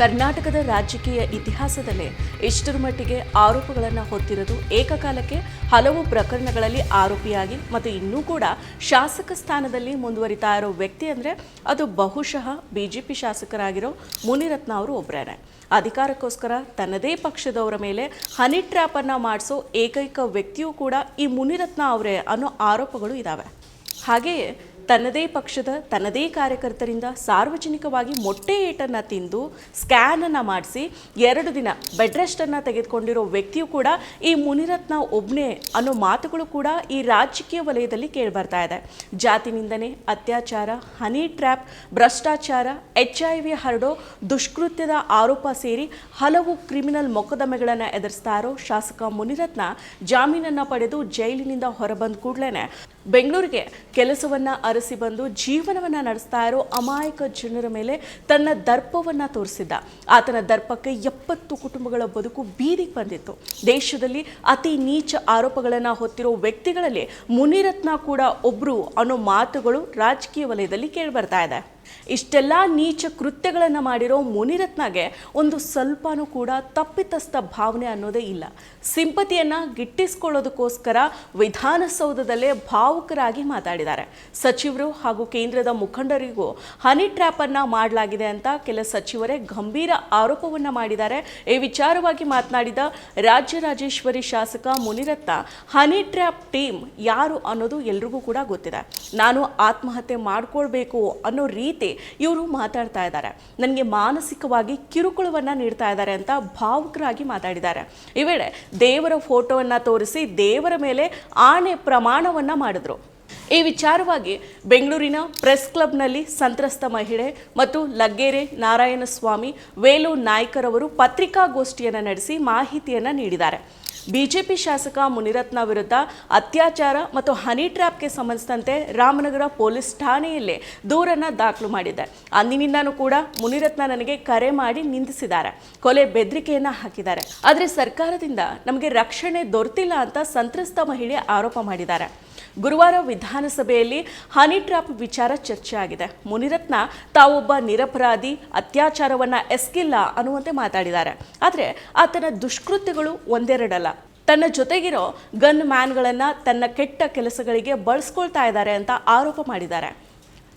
ಕರ್ನಾಟಕದ ರಾಜಕೀಯ ಇತಿಹಾಸದಲ್ಲೇ ಇಷ್ಟರ ಮಟ್ಟಿಗೆ ಆರೋಪಗಳನ್ನು ಹೊತ್ತಿರೋದು ಏಕಕಾಲಕ್ಕೆ ಹಲವು ಪ್ರಕರಣಗಳಲ್ಲಿ ಆರೋಪಿಯಾಗಿ ಮತ್ತು ಇನ್ನೂ ಕೂಡ ಶಾಸಕ ಸ್ಥಾನದಲ್ಲಿ ಮುಂದುವರಿತಾ ಇರೋ ವ್ಯಕ್ತಿ ಅಂದರೆ ಅದು ಬಹುಶಃ ಬಿ ಜೆ ಪಿ ಶಾಸಕರಾಗಿರೋ ಮುನಿರತ್ನ ಅವರು ಒಬ್ಬರೇ ಅಧಿಕಾರಕ್ಕೋಸ್ಕರ ತನ್ನದೇ ಪಕ್ಷದವರ ಮೇಲೆ ಹನಿ ಟ್ರ್ಯಾಪನ್ನು ಮಾಡಿಸೋ ಏಕೈಕ ವ್ಯಕ್ತಿಯೂ ಕೂಡ ಈ ಮುನಿರತ್ನ ಅವರೇ ಅನ್ನೋ ಆರೋಪಗಳು ಇದ್ದಾವೆ ಹಾಗೆಯೇ ತನ್ನದೇ ಪಕ್ಷದ, ತನ್ನದೇ ಕಾರ್ಯಕರ್ತರಿಂದ ಸಾರ್ವಜನಿಕವಾಗಿ ಮೊಟ್ಟೆ ಏಟನ್ನು ತಿಂದು ಸ್ಕ್ಯಾನನ್ನು ಮಾಡಿಸಿ ಎರಡು ದಿನ ಬೆಡ್ ರೆಸ್ಟನ್ನು ತೆಗೆದುಕೊಂಡಿರೋ ವ್ಯಕ್ತಿಯು ಕೂಡ ಈ ಮುನಿರತ್ನ ಒಬ್ಬನೇ ಅನ್ನೋ ಮಾತುಗಳು ಕೂಡ ಈ ರಾಜಕೀಯ ವಲಯದಲ್ಲಿ ಕೇಳಿಬರ್ತಾ ಇದೆ. ಜಾತಿ ನಿಂದನೆ ಅತ್ಯಾಚಾರ, ಹನಿ ಟ್ರ್ಯಾಪ್, ಭ್ರಷ್ಟಾಚಾರ, ಎಚ್ ಐ ವಿ ಹರಡೋ ದುಷ್ಕೃತ್ಯದ ಆರೋಪ ಸೇರಿ ಹಲವು ಕ್ರಿಮಿನಲ್ ಮೊಕದ್ದಮೆಗಳನ್ನು ಎದುರಿಸ್ತಾ ಇರೋ ಶಾಸಕ ಮುನಿರತ್ನ ಜಾಮೀನನ್ನು ಪಡೆದು ಜೈಲಿನಿಂದ ಹೊರಬಂದ ಕೂಡಲೇ ಬೆಂಗಳೂರಿಗೆ ಕೆಲಸವನ್ನು ಅರಸಿ ಬಂದು ಜೀವನವನ್ನ ನಡೆಸ್ತಾ ಇರೋ ಅಮಾಯಕ ಜನರ ಮೇಲೆ ತನ್ನ ದರ್ಪವನ್ನ ತೋರಿಸಿದ್ದ. ಆತನ ದರ್ಪಕ್ಕೆ ಎಪ್ಪತ್ತು ಕುಟುಂಬಗಳ ಬದುಕು ಬೀದಿಗೆ ಬಂದಿತ್ತು. ದೇಶದಲ್ಲಿ ಅತಿ ನೀಚ ಆರೋಪಗಳನ್ನು ಹೊತ್ತಿರೋ ವ್ಯಕ್ತಿಗಳಲ್ಲಿ ಮುನಿರತ್ನ ಕೂಡ ಒಬ್ರು ಅನ್ನೋ ಮಾತುಗಳು ರಾಜಕೀಯ ವಲಯದಲ್ಲಿ ಕೇಳಿಬರ್ತಾ ಇದೆ. ಇಷ್ಟೆಲ್ಲ ನೀಚ ಕೃತ್ಯಗಳನ್ನು ಮಾಡಿರೋ ಮುನಿರತ್ನಗೆ ಒಂದು ಸ್ವಲ್ಪನೂ ಕೂಡ ತಪ್ಪಿತಸ್ಥ ಭಾವನೆ ಅನ್ನೋದೇ ಇಲ್ಲ. ಸಿಂಪತಿಯನ್ನು ಗಿಟ್ಟಿಸ್ಕೊಳ್ಳೋದಕ್ಕೋಸ್ಕರ ವಿಧಾನಸೌಧದಲ್ಲೇ ಭಾವುಕರಾಗಿ ಮಾತಾಡಿದ್ದಾರೆ. ಸಚಿವರು ಹಾಗೂ ಕೇಂದ್ರದ ಮುಖಂಡರಿಗೂ ಹನಿ ಟ್ರ್ಯಾಪನ್ನು ಮಾಡಲಾಗಿದೆ ಅಂತ ಕೆಲ ಸಚಿವರೇ ಗಂಭೀರ ಆರೋಪವನ್ನು ಮಾಡಿದ್ದಾರೆ. ಈ ವಿಚಾರವಾಗಿ ಮಾತನಾಡಿದ ರಾಜ್ಯ ರಾಜೇಶ್ವರಿ ಶಾಸಕ ಮುನಿರತ್ನ, ಹನಿ ಟ್ರ್ಯಾಪ್ ಟೀಮ್ ಯಾರು ಅನ್ನೋದು ಎಲ್ರಿಗೂ ಕೂಡ ಗೊತ್ತಿದೆ. ನಾನು ಆತ್ಮಹತ್ಯೆ ಮಾಡ್ಕೊಳ್ಬೇಕು ಅನ್ನೋ ರೀತಿ ಇವರು ಮಾತಾಡ್ತಾ ಇದ್ದಾರೆ. ನನಗೆ ಮಾನಸಿಕವಾಗಿ ಕಿರುಕುಳವನ್ನು ನೀಡ್ತಾ ಇದ್ದಾರೆ ಅಂತ ಭಾವುಕರಾಗಿ ಮಾತಾಡಿದ್ದಾರೆ. ಈ ವೇಳೆ ದೇವರ ಫೋಟೋವನ್ನು ತೋರಿಸಿ ದೇವರ ಮೇಲೆ ಆಣೆ ಪ್ರಮಾಣವನ್ನು ಮಾಡಿದ್ರು. ಈ ವಿಚಾರವಾಗಿ ಬೆಂಗಳೂರಿನ ಪ್ರೆಸ್ ಕ್ಲಬ್ನಲ್ಲಿ ಸಂತ್ರಸ್ತ ಮಹಿಳೆ ಮತ್ತು ಲಗ್ಗೆರೆ ನಾರಾಯಣಸ್ವಾಮಿ, ವೇಲು ನಾಯ್ಕರವರು ಪತ್ರಿಕಾಗೋಷ್ಠಿಯನ್ನು ನಡೆಸಿ ಮಾಹಿತಿಯನ್ನು ನೀಡಿದ್ದಾರೆ. ಬಿಜೆಪಿ ಶಾಸಕ ಮುನಿರತ್ನ ವಿರುದ್ಧ ಅತ್ಯಾಚಾರ ಮತ್ತು ಹನಿ ಟ್ರ್ಯಾಪ್ಗೆ ಸಂಬಂಧಿಸಿದಂತೆ ರಾಮನಗರ ಪೊಲೀಸ್ ಠಾಣೆಯಲ್ಲೇ ದೂರನ್ನು ದಾಖಲು ಮಾಡಿದೆ. ಅಂದಿನಿಂದನೂ ಕೂಡ ಮುನಿರತ್ನ ನನಗೆ ಕರೆ ಮಾಡಿ ನಿಂದಿಸಿದ್ದಾರೆ. ಕೊಲೆ ಬೆದರಿಕೆಯನ್ನು ಹಾಕಿದ್ದಾರೆ. ಆದರೆ ಸರ್ಕಾರದಿಂದ ನಮಗೆ ರಕ್ಷಣೆ ದೊರೆತಿಲ್ಲ ಅಂತ ಸಂತ್ರಸ್ತ ಮಹಿಳೆ ಆರೋಪ ಮಾಡಿದ್ದಾರೆ. ಗುರುವಾರ ವಿಧಾನಸಭೆಯಲ್ಲಿ ಹನಿ ಟ್ರ್ಯಾಪ್ ವಿಚಾರ ಚರ್ಚೆ ಆಗಿದೆ. ಮುನಿರತ್ನ ತಾವೊಬ್ಬ ನಿರಪರಾಧಿ, ಅತ್ಯಾಚಾರವನ್ನು ಎಸ್ಕಿಲ್ಲ ಅನ್ನುವಂತೆ ಮಾತಾಡಿದ್ದಾರೆ. ಆದರೆ ಆತನ ದುಷ್ಕೃತ್ಯಗಳು ಒಂದೆರಡಲ್ಲ. ತನ್ನ ಜೊತೆಗಿರೋ ಗನ್ ಮ್ಯಾನ್ಗಳನ್ನು ತನ್ನ ಕೆಟ್ಟ ಕೆಲಸಗಳಿಗೆ ಬಳಸ್ಕೊಳ್ತಾ ಇದ್ದಾರೆ ಅಂತ ಆರೋಪ ಮಾಡಿದ್ದಾರೆ.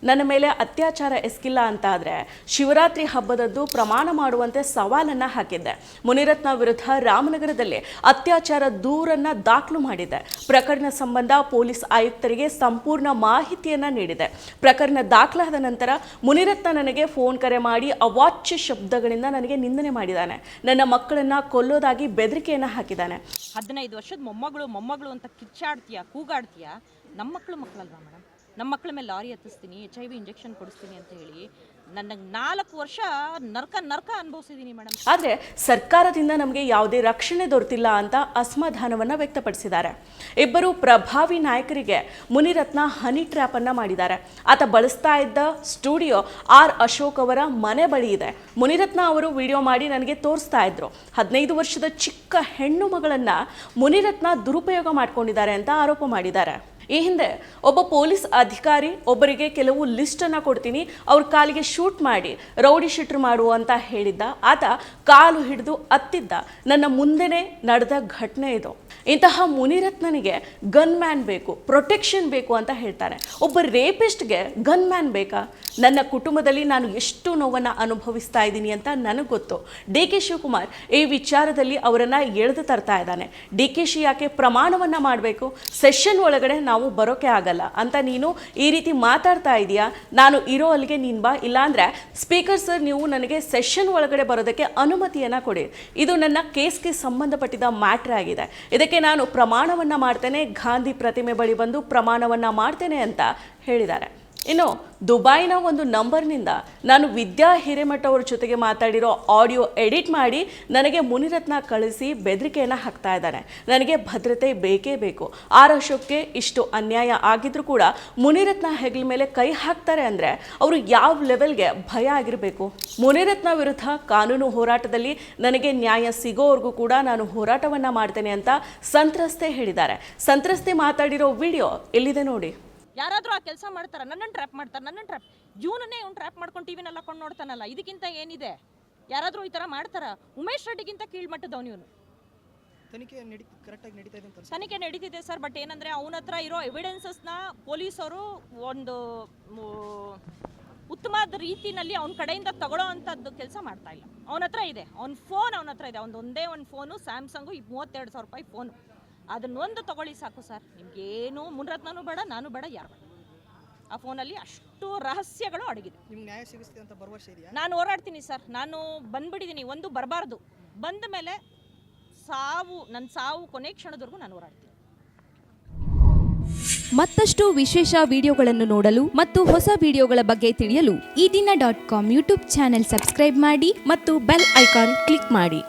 ನನ್ನ ಮೇಲೆ ಅತ್ಯಾಚಾರ ಎಸ್ಕಿಲ್ಲ ಅಂತ ಆದರೆ ಶಿವರಾತ್ರಿ ಹಬ್ಬದದ್ದು ಪ್ರಮಾಣ ಮಾಡುವಂತೆ ಸವಾಲನ್ನು ಹಾಕಿದ್ದೆ. ಮುನಿರತ್ನ ವಿರುದ್ಧ ರಾಮನಗರದಲ್ಲಿ ಅತ್ಯಾಚಾರ ದೂರನ್ನು ದಾಖಲು ಮಾಡಿದೆ. ಪ್ರಕರಣ ಸಂಬಂಧ ಪೊಲೀಸ್ ಆಯುಕ್ತರಿಗೆ ಸಂಪೂರ್ಣ ಮಾಹಿತಿಯನ್ನು ನೀಡಿದೆ. ಪ್ರಕರಣ ದಾಖಲಾದ ನಂತರ ಮುನಿರತ್ನ ನನಗೆ ಫೋನ್ ಕರೆ ಮಾಡಿ ಅವಾಚ್ಯ ಶಬ್ದಗಳಿಂದ ನನಗೆ ನಿಂದನೆ ಮಾಡಿದ್ದಾನೆ. ನನ್ನ ಮಕ್ಕಳನ್ನು ಕೊಲ್ಲೋದಾಗಿ ಬೆದರಿಕೆಯನ್ನು ಹಾಕಿದ್ದಾನೆ. ಹದಿನೈದು ವರ್ಷದ ಮೊಮ್ಮಗಳು ಮೊಮ್ಮಗಳು ಅಂತ ಕಿಚ್ಚಾಡ್ತೀಯಾ, ಕೂಗಾಡ್ತೀಯಾ? ನಮ್ಮ ಮಕ್ಕಳು ಮಕ್ಕಳಲ್ವಾ ಮೇಡಮ್? ನಮ್ಮ ಮಕ್ಕಳ ಮೇಲೆ ಲಾರಿ ಹತ್ತಿಸ್ತೀನಿ ಎಚ್ ಐ ವಿ ಇಂಜೆಕ್ಷನ್ ಕೊಡಿಸ್ತೀನಿ ಅಂತ ಹೇಳಿ ನನಗೆ ನಾಲ್ಕು ವರ್ಷ ನರ್ಕ ನರ್ಕ ಅನುಭವಿಸಿದ್ದೀನಿ ಮೇಡಮ್ ಆದರೆ ಸರ್ಕಾರದಿಂದ ನಮಗೆ ಯಾವುದೇ ರಕ್ಷಣೆ ದೊರೆತಿಲ್ಲ ಅಂತ ಅಸಮಾಧಾನವನ್ನು ವ್ಯಕ್ತಪಡಿಸಿದ್ದಾರೆ. ಇಬ್ಬರು ಪ್ರಭಾವಿ ನಾಯಕರಿಗೆ ಮುನಿರತ್ನ ಹನಿ ಟ್ರ್ಯಾಪನ್ನು ಮಾಡಿದ್ದಾರೆ. ಆತ ಬಳಸ್ತಾ ಇದ್ದ ಸ್ಟುಡಿಯೋ ಆರ್ ಅಶೋಕ್ ಅವರ ಮನೆ ಬಳಿ ಇದೆ. ಮುನಿರತ್ನ ಅವರು ವಿಡಿಯೋ ಮಾಡಿ ನನಗೆ ತೋರಿಸ್ತಾ ಇದ್ರು. ಹದಿನೈದು ವರ್ಷದ ಚಿಕ್ಕ ಹೆಣ್ಣು ಮಗಳನ್ನು ಮುನಿರತ್ನ ದುರುಪಯೋಗ ಮಾಡ್ಕೊಂಡಿದ್ದಾರೆ ಅಂತ ಆರೋಪ ಮಾಡಿದ್ದಾರೆ. ಈ ಹಿಂದೆ ಒಬ್ಬ ಪೊಲೀಸ್ ಅಧಿಕಾರಿ, ಒಬ್ಬರಿಗೆ ಕೆಲವು ಲಿಸ್ಟನ್ನು ಕೊಡ್ತೀನಿ. ಅವ್ರ ಕಾಲಿಗೆ ಶೂಟ್ ಮಾಡಿ, ರೌಡಿ ಶೂಟ್ರ್ ಮಾಡು ಅಂತ ಹೇಳಿದ್ದ. ಆತ ಕಾಲು ಹಿಡಿದು ಅತ್ತಿದ್ದ. ನನ್ನ ಮುಂದೆನೇ ನಡೆದ ಘಟನೆ ಇದು. ಇಂತಹ ಮುನಿರತ್ನನಿಗೆ ಗನ್ ಮ್ಯಾನ್ ಬೇಕು ಪ್ರೊಟೆಕ್ಷನ್ ಬೇಕು ಅಂತ ಹೇಳ್ತಾರೆ. ಒಬ್ಬ ರೇಪಿಸ್ಟ್ಗೆ ಗನ್ ಮ್ಯಾನ್ ಬೇಕಾ? ನನ್ನ ಕುಟುಂಬದಲ್ಲಿ ನಾನು ಎಷ್ಟು ನೋವನ್ನು ಅನುಭವಿಸ್ತಾ ಇದ್ದೀನಿ ಅಂತ ನನಗೆ ಗೊತ್ತು. ಡಿ ಕೆ ಶಿವಕುಮಾರ್ ಈ ವಿಚಾರದಲ್ಲಿ ಅವರನ್ನು ಎಳೆದು ತರ್ತಾ ಇದ್ದಾನೆ. ಡಿ ಕೆ ಶಿ ಯಾಕೆ ಪ್ರಮಾಣವನ್ನು ಮಾಡಬೇಕು? ಸೆಷನ್ ಒಳಗಡೆ ನಾವು ಬರೋಕೆ ಆಗಲ್ಲ. ಅಂತ ನೀನು ಈ ರೀತಿ ಮಾತಾಡ್ತಾ ಇದೀಯಾ? ನಾನು ಇರೋ ಅಲ್ಲಿಗೆ ನೀನು ಬಾ. ಇಲ್ಲಾಂದರೆ ಸ್ಪೀಕರ್ ಸರ್, ನೀವು ನನಗೆ ಸೆಷನ್ ಒಳಗಡೆ ಬರೋದಕ್ಕೆ ಅನುಮತಿಯನ್ನು ಕೊಡಿ. ಇದು ನನ್ನ ಕೇಸ್ಗೆ ಸಂಬಂಧಪಟ್ಟಿದ ಮ್ಯಾಟ್ರ್ ಆಗಿದೆ. ಇದಕ್ಕೆ ನಾನು ಪ್ರಮಾಣವನ್ನು ಮಾಡ್ತೇನೆ. ಗಾಂಧಿ ಪ್ರತಿಮೆ ಬಳಿ ಬಂದು ಪ್ರಮಾಣವನ್ನು ಮಾಡ್ತೇನೆ ಅಂತ ಹೇಳಿದ್ದಾರೆ. ಇನ್ನು ದುಬೈನ ಒಂದು ನಂಬರ್ನಿಂದ ನಾನು ವಿದ್ಯಾ ಹಿರೇಮಠ ಅವ್ರ ಜೊತೆಗೆ ಮಾತಾಡಿರೋ ಆಡಿಯೋ ಎಡಿಟ್ ಮಾಡಿ ನನಗೆ ಮುನಿರತ್ನ ಕಳಿಸಿ ಬೆದರಿಕೆಯನ್ನು ಹಾಕ್ತಾ ಇದ್ದಾನೆ. ನನಗೆ ಭದ್ರತೆ ಬೇಕೇ ಬೇಕು. ಆ ಅಶೋಕ್ಗೆ ಇಷ್ಟು ಅನ್ಯಾಯ ಆಗಿದ್ರೂ ಕೂಡ ಮುನಿರತ್ನ ಹೆಗಲ ಮೇಲೆ ಕೈ ಹಾಕ್ತಾರೆ ಅಂದರೆ ಅವರು ಯಾವ ಲೆವೆಲ್ಗೆ ಭಯ ಆಗಿರಬೇಕು? ಮುನಿರತ್ನ ವಿರುದ್ಧ ಕಾನೂನು ಹೋರಾಟದಲ್ಲಿ ನನಗೆ ನ್ಯಾಯ ಸಿಗೋವರೆಗೂ ಕೂಡ ನಾನು ಹೋರಾಟವನ್ನು ಮಾಡ್ತೇನೆ ಅಂತ ಸಂತ್ರಸ್ತೆ ಹೇಳಿದ್ದಾರೆ. ಸಂತ್ರಸ್ತೆ ಮಾತಾಡಿರೋ ವಿಡಿಯೋ ಎಲ್ಲಿದೆ ನೋಡಿ? ಯಾರಾದರೂ ಆ ಕೆಲಸ ಮಾಡ್ತಾರೆ ನನ್ನನ್ನು ಟ್ರ್ಯಾಪ್ ಮಾಡ್ತಾರೆ ನನ್ನನ್ನು ಟ್ರ್ಯಾಪ್ ಜೂನನ್ನೇ ಇವ್ನು ಟ್ರ್ಯಾಪ್ ಮಾಡ್ಕೊಂಡು ಟಿವಿನೆಲ್ಲ ಕೊಂಡು ನೋಡ್ತಾನಲ್ಲ ಇದಕ್ಕಿಂತ ಏನಿದೆ? ಯಾರಾದರೂ ಈ ಥರ ಮಾಡ್ತಾರ? ಉಮೇಶ್ ರೆಡ್ಡಿಗಿಂತ ಕೀಳ್ಮಟ್ಟದವನು ಇವನು. ತನಿಖೆ ನಡಿ ಕರೆಕ್ಟಾಗಿ ನಡೀತಾ ಇದೆ ಅಂತ. ತನಿಖೆ ನಡೀತಿದೆ ಸರ್ ಬಟ್ ಏನಂದರೆ ಅವನ ಹತ್ರ ಇರೋ ಎವಿಡೆನ್ಸಸ್ನ ಪೊಲೀಸರು ಒಂದು ಉತ್ತಮದ ಉತ್ತಮವಾದ ರೀತಿನಲ್ಲಿ ಅವನ ಕಡೆಯಿಂದ ತಗೊಳ್ಳೋ ಅಂಥದ್ದು ಕೆಲಸ ಮಾಡ್ತಾ ಇಲ್ಲ. ಅವನ ಹತ್ರ ಇದೆ ಅವ್ನ ಫೋನ್ ಅವನ ಹತ್ರ ಇದೆ. ಅವ್ನ ಒಂದೇ ಒಂದು ಫೋನು ಸ್ಯಾಮ್ಸಂಗು ಮೂವತ್ತೆರಡು ಸಾವಿರ ರೂಪಾಯಿ ಫೋನು ಅದನ್ನೊಂದು ತಗೊಳ್ಳಿ ಸಾಕು ಸರ್. ನಿಮ್ಗೇನು ಮುನ್ರತ್ನೂ ಬೇಡ ನಾನು ಬೇಡ ಯಾರು ಬೇಡ. ಆ ಫೋನಲ್ಲಿ ಅಷ್ಟು ರಹಸ್ಯಗಳು ಅಡಗಿದೆ. ನಿಮ್ಗೆ ನ್ಯಾಯ ಸಿಗಿಸ್ತೀವಿ ಅಂತ ಭರವಸೆ ಇದೆಯಾ ನಾನು ಹೋರಾಡ್ತೀನಿ ಸರ್. ನಾನು ಬಂದ್ಬಿಟ್ಟಿದ್ದೀನಿ ಒಂದು ಬರಬಾರ್ದು. ಬಂದ ಮೇಲೆ ಸಾವು ನನ್ನ ಸಾವು ಕೊನೆ ಕ್ಷಣದವರೆಗೂ ನಾನು ಹೋರಾಡ್ತೀನಿ. ಮತ್ತಷ್ಟು ವಿಶೇಷ ವಿಡಿಯೋಗಳನ್ನು ನೋಡಲು ಮತ್ತು ಹೊಸ ವಿಡಿಯೋಗಳ ಬಗ್ಗೆ ತಿಳಿಯಲು Eedina dot com YouTube channel subscribe ಮಾಡಿ ಮತ್ತು ಬೆಲ್ ಐಕಾನ್ ಕ್ಲಿಕ್ ಮಾಡಿ.